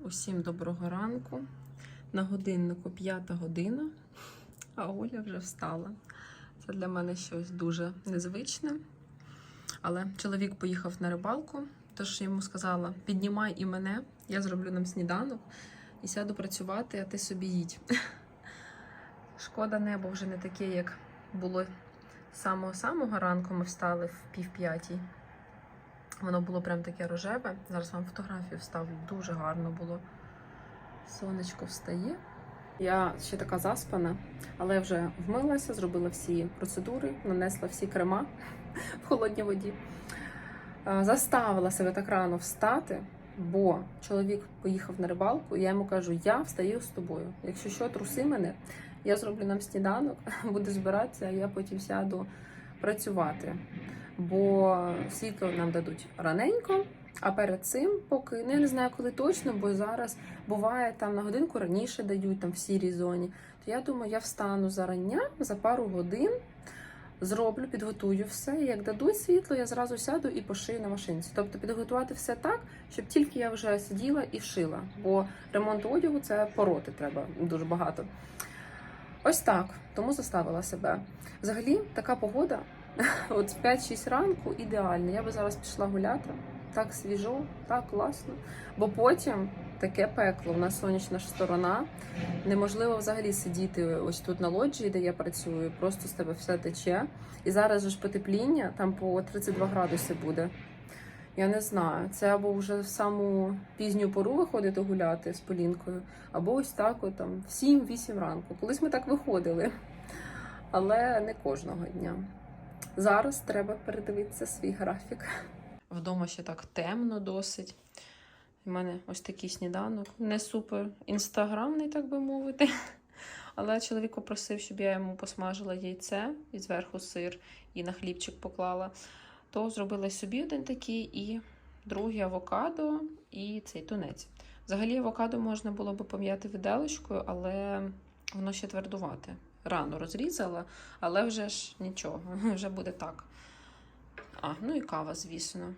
Усім доброго ранку. На годиннику п'ята година, а Оля вже встала. Це для мене щось дуже незвичне. Але чоловік поїхав на рибалку, тож йому сказала: піднімай і мене, я зроблю нам сніданок і сяду працювати, а ти собі їдь. Шкода, небо вже не таке, як було з самого-самого ранку. Ми встали в пів п'ятій. Воно було прям таке рожеве. Зараз вам фотографію вставлю. Дуже гарно було. Сонечко встає. Я ще така заспана, але вже вмилася, зробила всі процедури, нанесла всі крема в холодній воді. Заставила себе так рано встати, бо чоловік поїхав на рибалку, і я йому кажу: я встаю з тобою. Якщо що, труси мене, я зроблю нам сніданок, буду збиратися, а я потім сяду працювати. Бо світло нам дадуть раненько. А перед цим, поки ну, я не знаю, коли точно, бо зараз буває там на годинку раніше дають там в сірій зоні. То я думаю, я встану зарання за пару годин, зроблю, підготую все. І як дадуть світло, я зразу сяду і пошию на машинці. Тобто підготувати все так, щоб тільки я вже сиділа і шила. Бо ремонт одягу це пороти треба дуже багато. Ось так, тому заставила себе. Взагалі, така погода, от в 5-6 ранку ідеальна. Я би зараз пішла гуляти. Так свіжо, так класно. Бо потім таке пекло. У нас сонячна сторона. Неможливо взагалі сидіти ось тут на лоджії, де я працюю. Просто з тебе все тече. І зараз ж потепління, там по 32 градуси буде. Я не знаю. Це або вже в саму пізню пору виходити гуляти з Полінкою, або ось так, от, там, в 7-8 ранку. Колись ми так виходили, але не кожного дня. Зараз треба передивитися свій графік. Вдома ще так темно досить. У мене ось такий сніданок. Не супер інстаграмний, так би мовити. Але чоловік попросив, щоб я йому посмажила яйце і зверху сир і на хлібчик поклала. То зробила собі один такий, і другий авокадо, і цей тунець. Взагалі, авокадо можна було би пом'яти виделочкою, але воно ще твердувате. Рано розрізала, але вже ж нічого, вже буде так. А, ну і кава, звісно.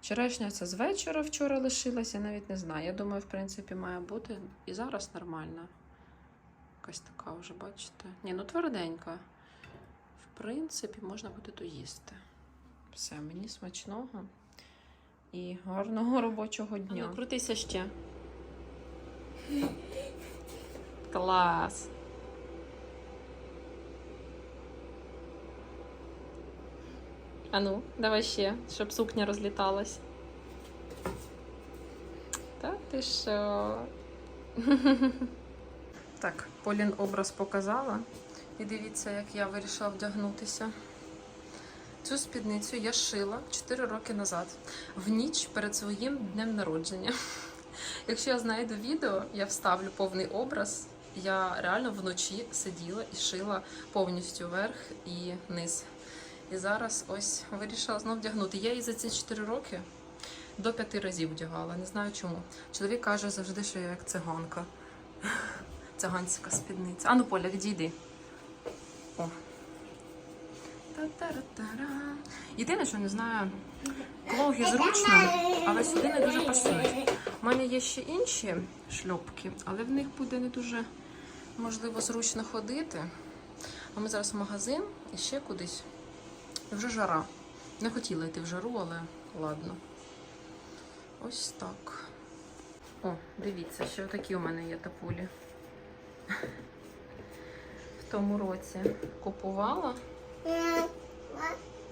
Черешня це з вечора вчора лишилася, навіть не знаю. Я думаю, в принципі, має бути і зараз нормальна. Якась така вже, бачите? Ні, ну тверденька. В принципі, можна буде доїсти. Все, мені смачного і гарного робочого дня. Ну, крутися ще. Клас! А ну, давай ще, щоб сукня розліталась. Та ти що? Так, Полін образ показала. І дивіться, як я вирішила вдягнутися. Цю спідницю я шила 4 роки назад, в ніч перед своїм днем народження. Якщо я знайду відео, я вставлю повний образ. Я реально вночі сиділа і шила повністю верх і низ. І зараз ось вирішила знов вдягнути. Я її за ці 4 роки до 5 разів вдягала. Не знаю чому. Чоловік каже завжди, що я як циганка. Циганська спідниця. Ану, Поля, відійди. О. Єдине, що не знаю, клоуги зручно, але сюди не дуже пасують. У мене є ще інші шльопки, але в них буде не дуже можливо зручно ходити. А ми зараз в магазин і ще кудись. Вже жара. Не хотіла йти в жару, але ладно. Ось так. О, дивіться, ще такі у мене є тапулі. В тому році купувала,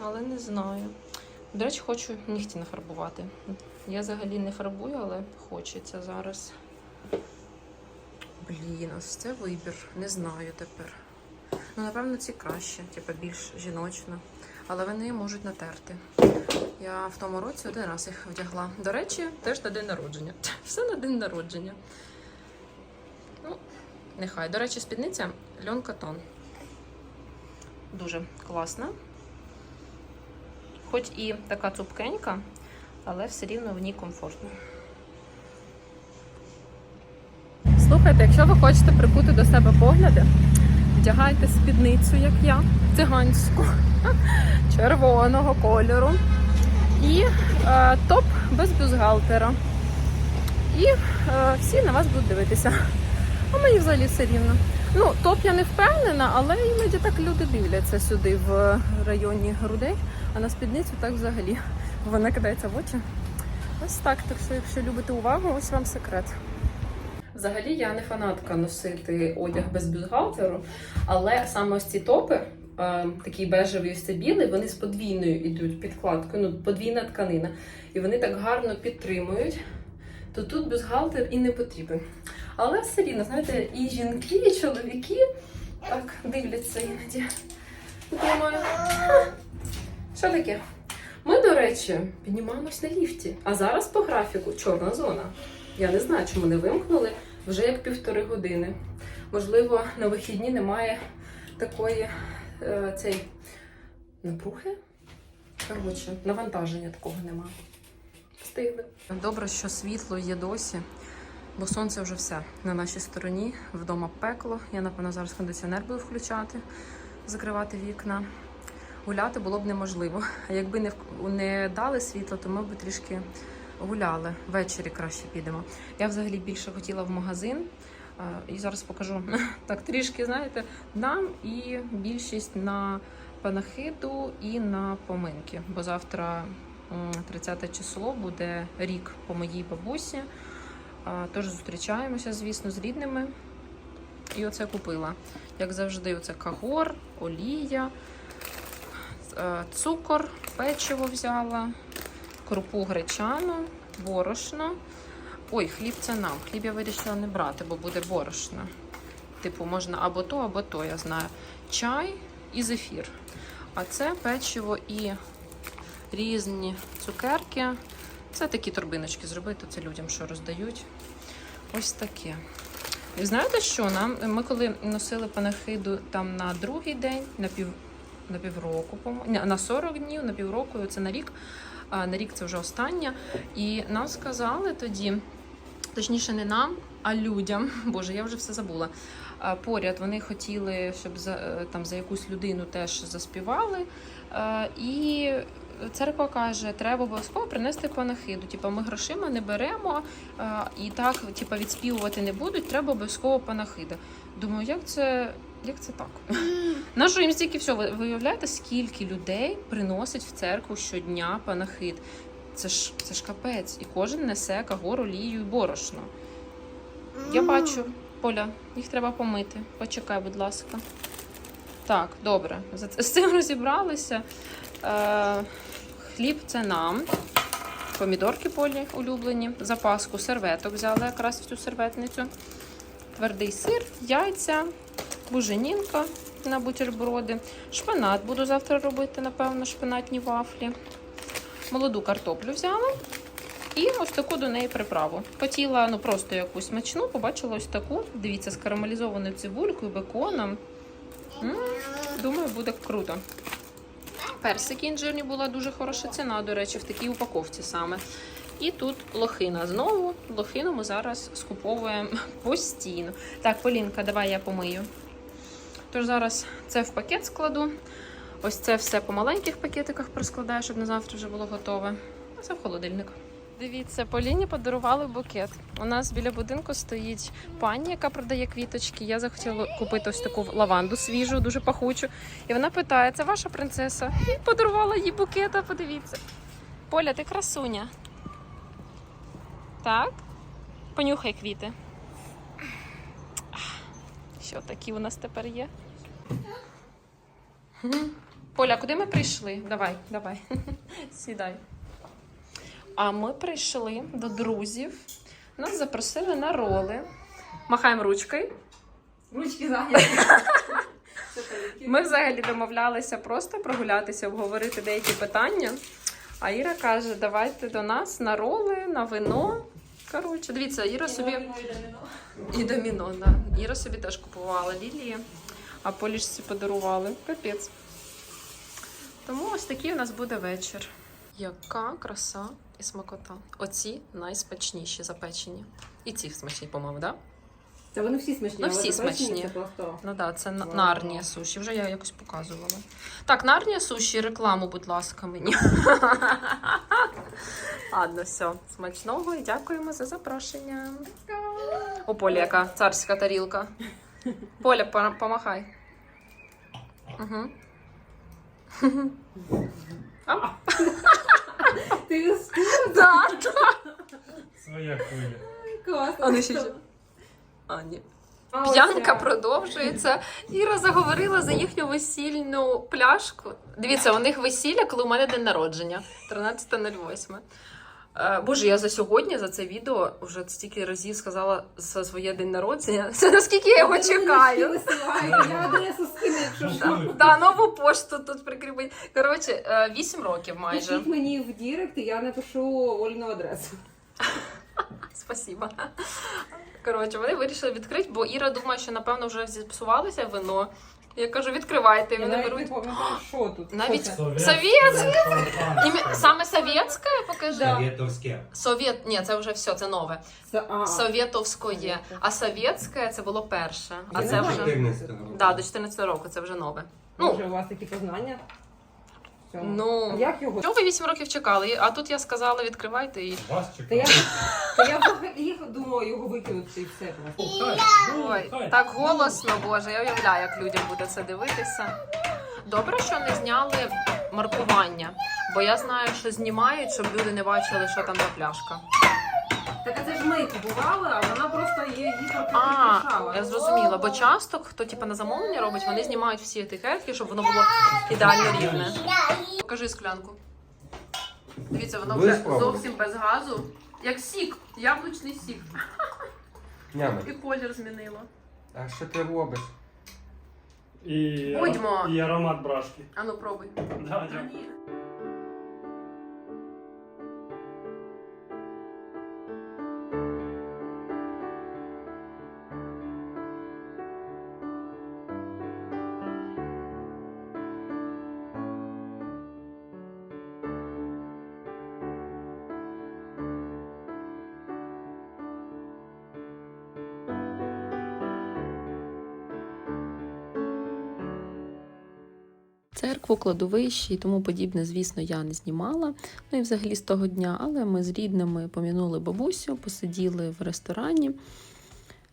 але не знаю. До речі, хочу нігті нафарбувати. Я взагалі не фарбую, але хочеться зараз. Блін, ось це вибір. Не знаю тепер. Ну, напевно, ці краще, типу більш жіночно. Але вони можуть натерти. Я в тому році один раз їх вдягла. До речі, теж на день народження. Все на день народження. Ну, нехай. До речі, спідниця Льон Катон. Дуже класна. Хоч і така цупкенька, але все рівно в ній комфортно. Слухайте, якщо ви хочете прикути до себе погляди, вдягайте спідницю, як я, циганську, червоного кольору. І е, топ без бюстгальтера. І е, всі на вас будуть дивитися. А мені взагалі все рівно. Ну, топ я не впевнена, але іноді так люди дивляться сюди в районі грудей, а на спідницю так взагалі. Вона кидається в очі. Ось так. Так що, якщо любите увагу, ось вам секрет. Взагалі я не фанатка носити одяг без бюстгальтеру, але саме ось ці топи, е, такий бежевий ось це вони з подвійною йдуть підкладкою, ну подвійна тканина. І вони так гарно підтримують, то тут бюстгальтер і не потрібен. Але все рівно, знаєте, і жінки, і чоловіки так дивляться іноді. Думаю, що таке? Ми, до речі, піднімаємось на ліфті. А зараз по графіку чорна зона. Я не знаю, чому не вимкнули вже як півтори години. Можливо, на вихідні немає такої е, цей напруги. Коротше, навантаження такого немає. Встигли. Добре, що світло є досі, бо сонце вже все на нашій стороні. Вдома пекло. Я, напевно, зараз кондиціонер буду включати, закривати вікна. Гуляти було б неможливо. А якби не, не дали світло, то ми б трішки гуляли. Ввечері краще підемо. Я взагалі більше хотіла в магазин. е, І зараз покажу так трішки, знаєте, нам і більшість на панахиду і на поминки. Бо завтра 30 число буде рік по моїй бабусі. А, Тож зустрічаємося, звісно, з рідними. І оце купила. Як завжди, оце кагор, олія, е, цукор, печиво взяла, крупу гречану, борошно. Ой, хліб це нам. Хліб я вирішила не брати, бо буде борошно. Типу, можна або то, або то, я знаю. Чай і зефір. А це печиво і різні цукерки. Це такі торбиночки зробити, це людям, що роздають. Ось таке. І знаєте що? Нам, ми коли носили панахиду там на другий день, на пів, на півроку, на 40 днів, на півроку, це на рік. А на рік це вже остання. І нам сказали тоді, точніше, не нам, а людям. Боже, я вже все забула. Поряд вони хотіли, щоб за е, там за якусь людину теж заспівали. І церква каже, треба обов'язково принести панахиду. Типа ми грошима не беремо е, і так, типа, відспівувати не будуть, треба обов'язково панахида. Думаю, як це, як це так? На що їм стільки всього? Ви виявляєте, скільки людей приносить в церкву щодня панахид? Це ж це ж капець, і кожен несе кагор, олію і борошно. Я бачу, Поля, їх треба помити. Почекай, будь ласка. Так, добре. З цим розібралися. Е, хліб це нам. Помідорки полі улюблені. Запаску серветок взяла якраз в цю серветницю. Твердий сир, яйця, буженінка на бутерброди. Шпинат буду завтра робити, напевно, шпинатні вафлі. Молоду картоплю взяла. І ось таку до неї приправу. Хотіла ну просто якусь смачну, побачила ось таку. Дивіться, з карамелізованою цибулькою, беконом. М, Думаю, буде круто. Персики інжирні була дуже хороша ціна, до речі, в такій упаковці саме. І тут лохина. Знову лохину ми зараз скуповуємо постійно. Так, Полінка, давай я помию. Тож зараз це в пакет складу. Ось це все по маленьких пакетиках проскладаю, щоб на завтра вже було готове. А це в холодильник. Дивіться, Поліні подарували букет. У нас біля будинку стоїть пані, яка продає квіточки. Я захотіла купити ось таку лаванду свіжу, дуже пахучу. І вона питає: це ваша принцеса? І подарувала їй букета. Подивіться. Поля, ти красуня. Так? Понюхай квіти. Що такі у нас тепер є? Поля, куди ми прийшли? Давай, давай. Сідай. А ми прийшли до друзів. Нас запросили на роли. Махаємо ручкою. Ручки зайняті. Ми взагалі домовлялися просто прогулятися, обговорити деякі питання. А Іра каже: давайте до нас на роли, на вино. Коротше, дивіться, Іра собі. І доміно, да. Іра собі теж купувала лілії, а полішці подарували. Капець. Тому ось такий у нас буде вечір. Яка краса і смакота. Оці найсмачніші запечені. І ці смачні, по-моєму, так? Да? Це вони всі смачні, Ну, але всі смачні. Це просто... Ну так, да, це Вау. нарнія суші. Вже я якось показувала. Так, нарнія суші, рекламу, будь ласка, мені. Ладно, все. Смачного і дякуємо за запрошення. У Полі яка царська тарілка. Поля, помахай. Угу. Ти встигла? Так. Своя хвиля. Класно. А не ще ще. А, ні. П'янка продовжується. Іра заговорила за їхню весільну пляшку. Дивіться, у них весілля, коли у мене день народження 13.08. Е, Боже, я за сьогодні, за це відео, вже стільки разів сказала за своє день народження. Це наскільки я його чекаю. Я адресу скину, якщо що. Ну, Да, нову пошту тут прикріпить. Коротше, 8 років майже. Пишіть мені в Дірект, і я напишу Оліну адресу. Спасибо. Коротше, вони вирішили відкрити, бо Іра думає, що напевно вже зіпсувалося вино. Я кажу, відкривайте, і Я вони не беруть. пам'ятаю, що тут. Навіть? Совєтське? Ім'я- Саме совєтське, покажи. Совєтовське. Совєт, ні, це вже все, це нове. А, Совєтовське. А совєтське це було перше. А Я це не вже знаю. 14 да, до 14 року, це вже нове. Ну, Може, у вас такі познання? В цьому? Ну. Як його? чого ви вісім років чекали? А тут я сказала, відкривайте і. Вас Та я, та я взагалі думаю його викинути і все просто. Хай, ну, Ой, хай. так голосно, боже, я уявляю, як людям буде це дивитися. Добре, що не зняли маркування, бо я знаю, що знімають, щоб люди не бачили, що там за пляшка. Так а це ж ми купували, а вона просто її трохи А, прикрашала. я зрозуміла, бо часто хто типу, на замовлення робить, вони знімають всі етикетки, щоб воно було ідеально рівне. Покажи склянку. Дивіться, воно вже зовсім без газу. Як сік, яблучний сік. І колір змінило. а що ти робиш? І, Будьмо. і аромат брашки. Ану, пробуй. Да, дякую. Церкву, кладовище і тому подібне, звісно, я не знімала. Ну і взагалі з того дня, але ми з рідними помінули бабусю, посиділи в ресторані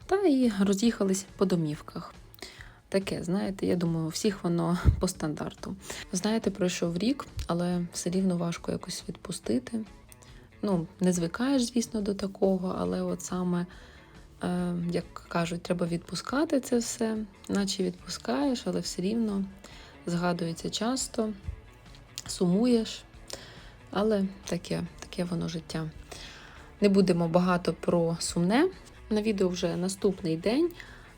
та і роз'їхались по домівках. Таке, знаєте, я думаю, всіх воно по стандарту. Знаєте, пройшов рік, але все рівно важко якось відпустити. Ну, не звикаєш, звісно, до такого, але от саме, е, як кажуть, треба відпускати це все, наче відпускаєш, але все рівно згадується часто, сумуєш, але таке, таке воно життя. Не будемо багато про сумне. На відео вже наступний день.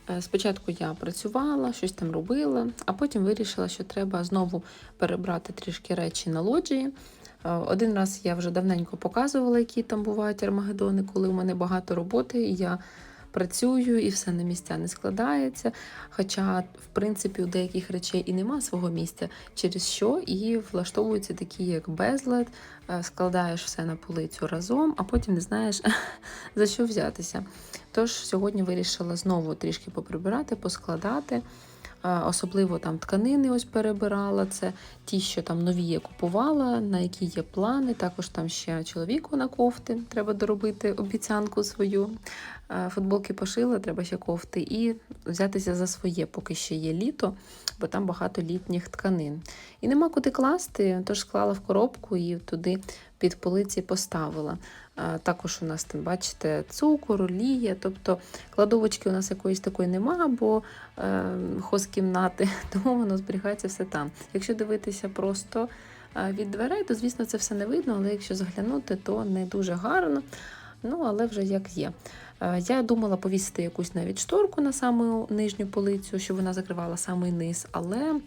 Е, Спочатку я працювала, щось там робила, а потім вирішила, що треба знову перебрати трішки речі на лоджії. Е, Один раз я вже давненько показувала, які там бувають армагедони, коли у мене багато роботи, і я працюю, і все на місця не складається. Хоча, в принципі, у деяких речей і нема свого місця, через що і влаштовуються такі, як безлад, е, складаєш все на полицю разом, а потім не знаєш за що взятися. Тож сьогодні вирішила знову трішки поприбирати, поскладати. Е, Особливо там тканини ось перебирала. Це ті, що там нові я купувала, на які є плани. Також там ще чоловіку на кофти. Треба доробити обіцянку свою. Е, Футболки пошила, треба ще кофти, і взятися за своє, поки ще є літо, бо там багато літніх тканин. І нема куди класти, тож склала в коробку і туди під полиці поставила. Е, Також у нас там, бачите, цукор, олія, тобто кладовочки у нас якоїсь такої нема, бо е, хозкімнати, тому воно зберігається все там. Якщо дивитися просто е, від дверей, то звісно це все не видно, але якщо заглянути, то не дуже гарно. Ну, але вже як є. Е, Я думала повісити якусь навіть шторку на саму нижню полицю, щоб вона закривала самий низ, але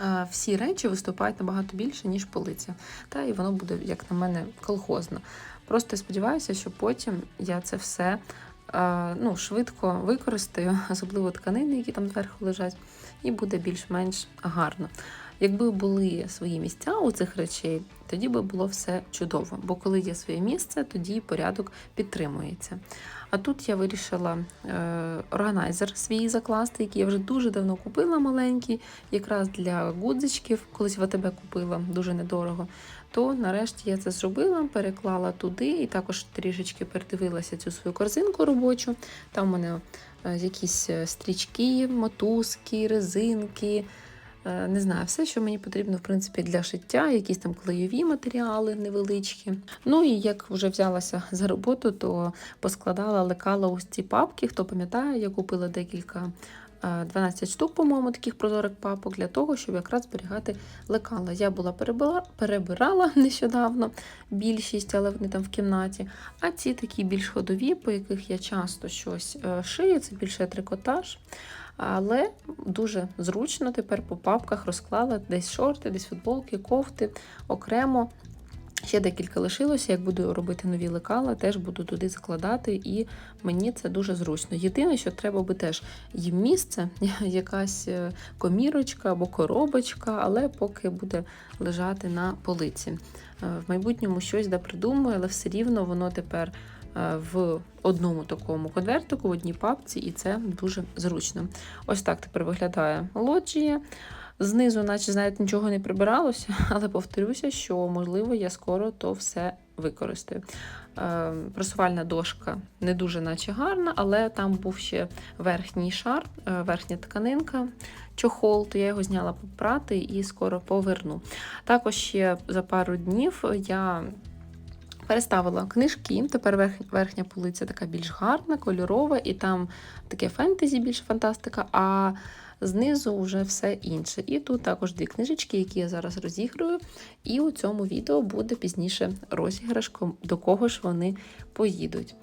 е, всі речі виступають набагато більше, ніж полиця. Та і воно буде, як на мене, колхозно. Просто сподіваюся, що потім я це все е, ну, швидко використаю, особливо тканини, які там зверху лежать, і буде більш-менш гарно. Якби були свої місця у цих речей, тоді би було все чудово. Бо коли є своє місце, тоді порядок підтримується. А тут я вирішила е, органайзер свій закласти, який я вже дуже давно купила маленький, якраз для гудзичків, колись в АТБ купила дуже недорого. То нарешті я це зробила, переклала туди і також трішечки передивилася цю свою корзинку робочу. Там у мене е, якісь е, стрічки, мотузки, резинки. Е, Не знаю, все, що мені потрібно, в принципі, для шиття, якісь там клейові матеріали невеличкі. Ну і як вже взялася за роботу, то поскладала, лекала ось ці папки. Хто пам'ятає, я купила декілька. е, 12 штук, по-моєму, таких прозорих папок для того, щоб якраз зберігати лекала. Я була перебила, перебирала нещодавно більшість, але вони там в кімнаті. А ці такі більш ходові, по яких я часто щось е, шию, це більше трикотаж. Але дуже зручно тепер по папках розклала десь шорти, десь футболки, кофти окремо. Ще декілька лишилося. Як буду робити нові лекала, теж буду туди закладати, і мені це дуже зручно. Єдине, що треба би теж їм місце, якась е, комірочка або коробочка, але поки буде лежати на полиці. Е, В майбутньому щось да придумаю, але все рівно воно тепер в одному такому конвертику, в одній папці, і це дуже зручно. Ось так тепер виглядає лоджія. Знизу, наче знаєте, нічого не прибиралося, але повторюся, що можливо я скоро то все використаю. Е, Просувальна дошка не дуже наче гарна, але там був ще верхній шар, е, верхня тканинка, чохол, то я його зняла попрати і скоро поверну. Також ще за пару днів я переставила книжки. Тепер верхня полиця така більш гарна, кольорова, і там таке фентезі, більше фантастика. А знизу вже все інше. І тут також дві книжечки, які я зараз розіграю. І у цьому відео буде пізніше розіграш, до кого ж вони поїдуть.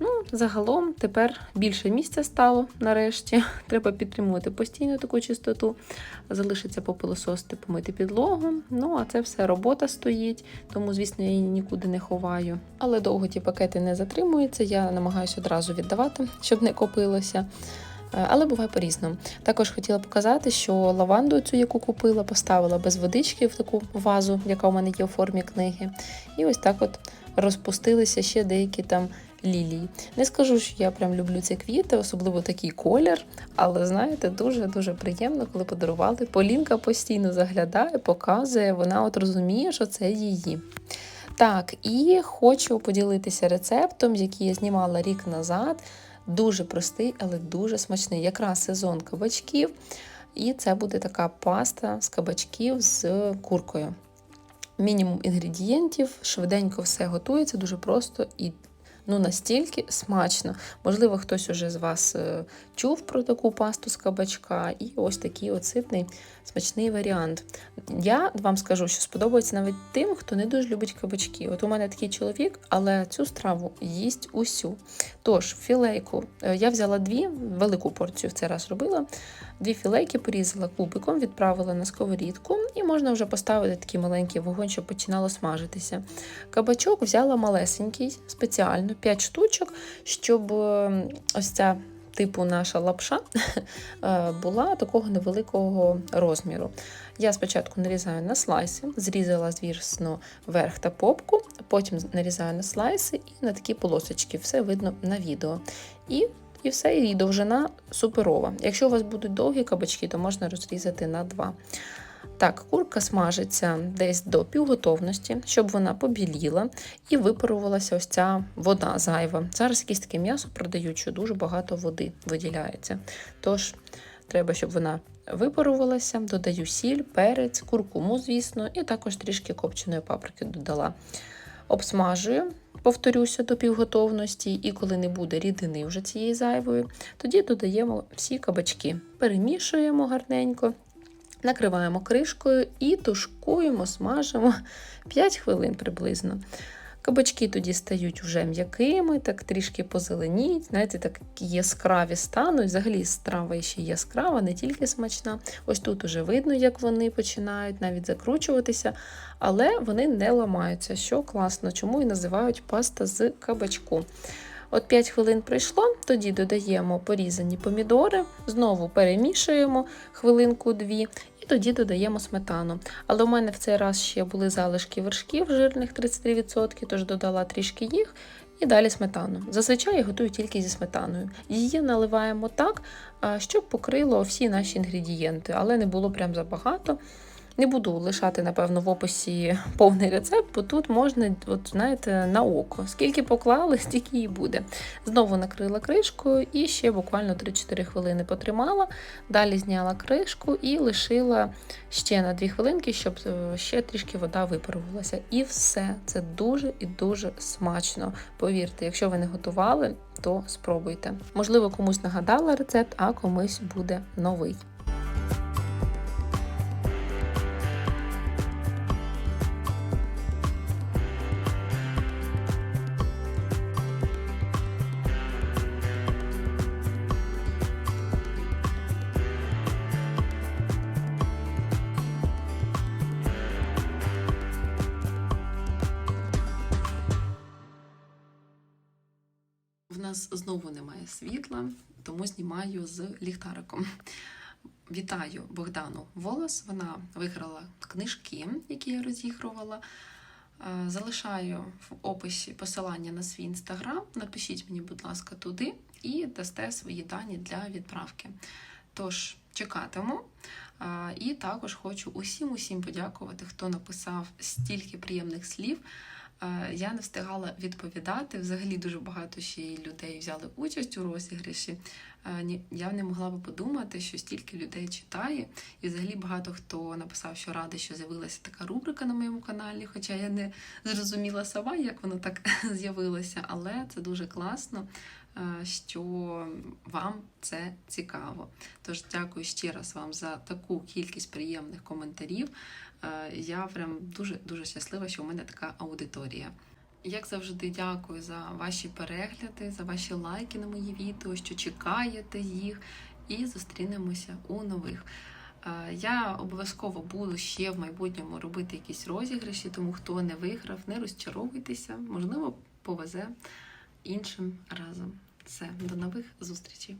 Ну, загалом тепер більше місця стало нарешті. Треба підтримувати постійно таку чистоту. Залишиться попилососити, помити підлогу. Ну, а це все робота стоїть, тому, звісно, я її нікуди не ховаю. Але довго ті пакети не затримуються. Я намагаюся одразу віддавати, щоб не копилося. Е, Але буває по-різному. Також хотіла показати, що лаванду цю, яку купила, поставила без водички в таку вазу, яка у мене є у формі книги. І ось так от розпустилися ще деякі там лілії. Не скажу, що я прям люблю ці квіти, особливо такий колір, але знаєте, дуже-дуже приємно, коли подарували. Полінка постійно заглядає, показує, вона от розуміє, що це її. Так, і хочу поділитися рецептом, який я знімала рік назад. Дуже простий, але дуже смачний. Якраз сезон кабачків. І це буде така паста з кабачків з куркою. Мінімум інгредієнтів, швиденько все готується, дуже просто і ну, настільки смачно. Можливо, хтось уже з вас е, чув про таку пасту з кабачка, і ось такий от ситний смачний варіант. Я вам скажу, що сподобається навіть тим, хто не дуже любить кабачки. От у мене такий чоловік, але цю страву їсть усю. Тож, філейку е, я взяла дві, велику порцію в цей раз робила. Дві філейки порізала кубиком, відправила на сковорідку, і можна вже поставити такий маленький вогонь, щоб починало смажитися. Кабачок взяла малесенький, спеціально 5 штучок, щоб е, ось ця типу наша лапша е, була такого невеликого розміру. Я спочатку нарізаю на слайси, зрізала, звісно, верх та попку, потім нарізаю на слайси і на такі полосочки. Все видно на відео. І і все, і довжина суперова. Якщо у вас будуть довгі кабачки, то можна розрізати на два. Так, курка смажиться десь до півготовності, щоб вона побіліла і випарувалася ось ця вода зайва. Зараз якесь таке м'ясо продають, що дуже багато води виділяється. Тож треба, щоб вона випарувалася, додаю сіль, перець, куркуму, звісно, і також трішки копченої паприки додала. Обсмажую, повторюся, до півготовності, і коли не буде рідини вже цієї зайвої, тоді додаємо всі кабачки, перемішуємо гарненько. Накриваємо кришкою і тушкуємо, смажимо 5 хвилин приблизно. Кабачки тоді стають вже м'якими, так трішки позеленіють, знаєте, так яскраві стануть. Взагалі страва ще яскрава, не тільки смачна. Ось тут уже видно, як вони починають навіть закручуватися, але вони не ламаються, що класно, чому і називають паста з кабачку. От 5 хвилин пройшло, тоді додаємо порізані помідори, знову перемішуємо хвилинку-дві, і тоді додаємо сметану. Але у мене в цей раз ще були залишки вершків жирних 33%, тож додала трішки їх. І далі сметану. Зазвичай я готую тільки зі сметаною. Її наливаємо так, щоб покрило всі наші інгредієнти, але не було прям забагато. Не буду лишати, напевно, в описі повний рецепт, бо тут можна, от знаєте, на око. Скільки поклали, стільки і буде. Знову накрила кришкою і ще буквально 3-4 хвилини потримала. Далі зняла кришку і лишила ще на 2 хвилинки, щоб е, ще трішки вода випарувалася. І все. Це дуже і дуже смачно. Повірте, якщо ви не готували, то спробуйте. Можливо, комусь нагадала рецепт, а комусь буде новий. В нас знову немає світла, тому знімаю з ліхтариком. Вітаю Богдану Волос. Вона виграла книжки, які я розігрувала. Е, Залишаю в описі посилання на свій інстаграм. Напишіть мені, будь ласка, туди і дасте свої дані для відправки. Тож, чекатиму. Е, І також хочу усім усім подякувати, хто написав стільки приємних слів. Е, Я не встигала відповідати. Взагалі дуже багато ще людей взяли участь у розіграші. Е, Я не могла би подумати, що стільки людей читає, і взагалі багато хто написав, що радий, що з'явилася така рубрика на моєму каналі, хоча я не зрозуміла сама, як воно так з'явилося, але це дуже класно, е, що вам це цікаво. Тож дякую ще раз вам за таку кількість приємних коментарів. Е, Я прям дуже дуже щаслива, що у мене така аудиторія. Як завжди, дякую за ваші перегляди, за ваші лайки на мої відео, що чекаєте їх, і зустрінемося у нових. Е, Я обов'язково буду ще в майбутньому робити якісь розіграші, тому хто не виграв, не розчаровуйтеся, можливо, повезе іншим разом. Все, до нових зустрічей.